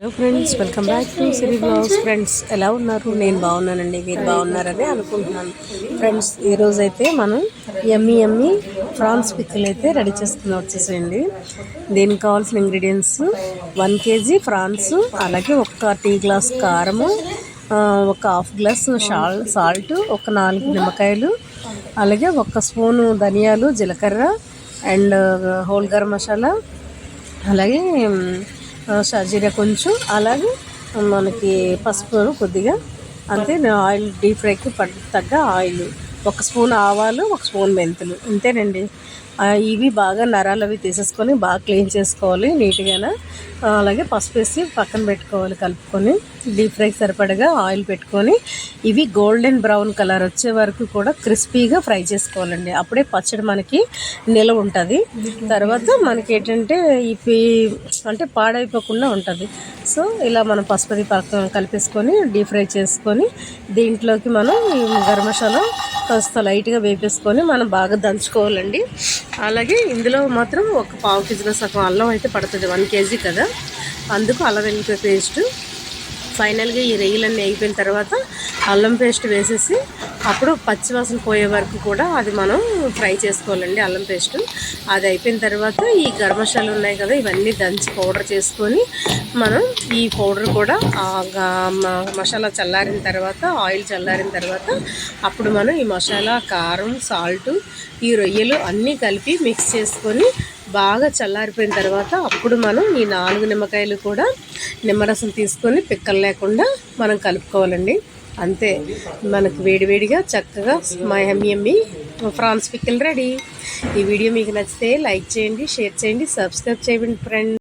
Hello friends welcome back to Siri blogs friends ఎలా ఉన్నారు? నేను బాగున్నానండి మీరు బాగున్నారని అనుకుంటున్నాను. ఫ్రెండ్స్ ఈరోజు అయితే మనం ఎమ్మి ఎమ్మి ఫ్రాన్స్ పిక్కలు అయితే రెడీ చేసుకుని వచ్చేసేయండి. దీనికి కావాల్సిన ఇంగ్రీడియంట్స్ వన్ కేజీ ఫ్రాన్స్ అలాగే ఒక టీ గ్లాస్ కారము ఒక హాఫ్ గ్లాస్ షాల్ సాల్ట్ ఒక నాలుగు నిమ్మకాయలు అలాగే ఒక స్పూను ధనియాలు జీలకర్ర అండ్ హోల్ గరం మసాలా అలాగే షాజీరా కొంచెం. అలాగే మనకి పసుపు కొద్దిగా. అంతే నేను ఆయిల్ డీప్ ఫ్రైకి తగ్గ ఆయిల్. ఒక స్పూన్ ఆవాలు ఒక స్పూన్ మెంతులు. ఇంతేనండి. ఇవి బాగా నరాలు అవి తీసేసుకొని బాగా క్లీన్ చేసుకోవాలి నీట్గా అలాగే పసుపు వేసి పక్కన పెట్టుకోవాలి కలుపుకొని. డీప్ ఫ్రై సరిపడగా ఆయిల్ పెట్టుకొని. ఇవి గోల్డెన్ బ్రౌన్ కలర్ వచ్చే వరకు కూడా క్రిస్పీగా ఫ్రై చేసుకోవాలండి. అప్పుడే పచ్చడి మనకి నిలవ ఉంటుంది. తర్వాత మనకి ఏంటంటే ఇవి అంటే పాడైపోకుండా ఉంటుంది. సో ఇలా మనం పసుపది పక్కన కలిపేసుకొని డీప్ ఫ్రై చేసుకొని దీంట్లోకి మనం గరం మసాలా కాస్త లైట్గా వేపేసుకొని మనం బాగా దంచుకోవాలండి. అలాగే ఇందులో మాత్రం ఒక పావు కేజీలో సగం అల్లం అయితే పడుతుంది వన్ కేజీ కదా. అందుకు అల్లం వెల్లిపాయ పేస్ట్. ఫైనల్గా ఈ రెయ్యలన్నీ అయిపోయిన తర్వాత అల్లం పేస్ట్ వేసేసి అప్పుడు పచ్చివాసన పోయే వరకు కూడా అది మనం ఫ్రై చేసుకోవాలండి అల్లం పేస్ట్. అది అయిపోయిన తర్వాత ఈ గరం మసాలాలు ఉన్నాయి కదా ఇవన్నీ దంచి పౌడర్ చేసుకొని మనం ఈ పౌడర్ కూడా మసాలా చల్లారిన తర్వాత ఆయిల్ చల్లారిన తర్వాత అప్పుడు మనం ఈ మసాలా కారం సాల్ట్ ఈ రొయ్యలు అన్నీ కలిపి మిక్స్ చేసుకొని బాగా చల్లారిపోయిన తర్వాత అప్పుడు మనం ఈ నాలుగు నిమ్మకాయలు కూడా నిమ్మరసం తీసుకొని పిక్కలు లేకుండా మనం కలుపుకోవాలండి. అంతే. మనకు వేడివేడిగా చక్కగా మా ఎమ్మి ఎమ్మి ఫ్రాన్స్ పిక్కలు రెడీ. ఈ వీడియో మీకు నచ్చితే లైక్ చేయండి షేర్ చేయండి సబ్స్క్రైబ్ చేయండి ఫ్రెండ్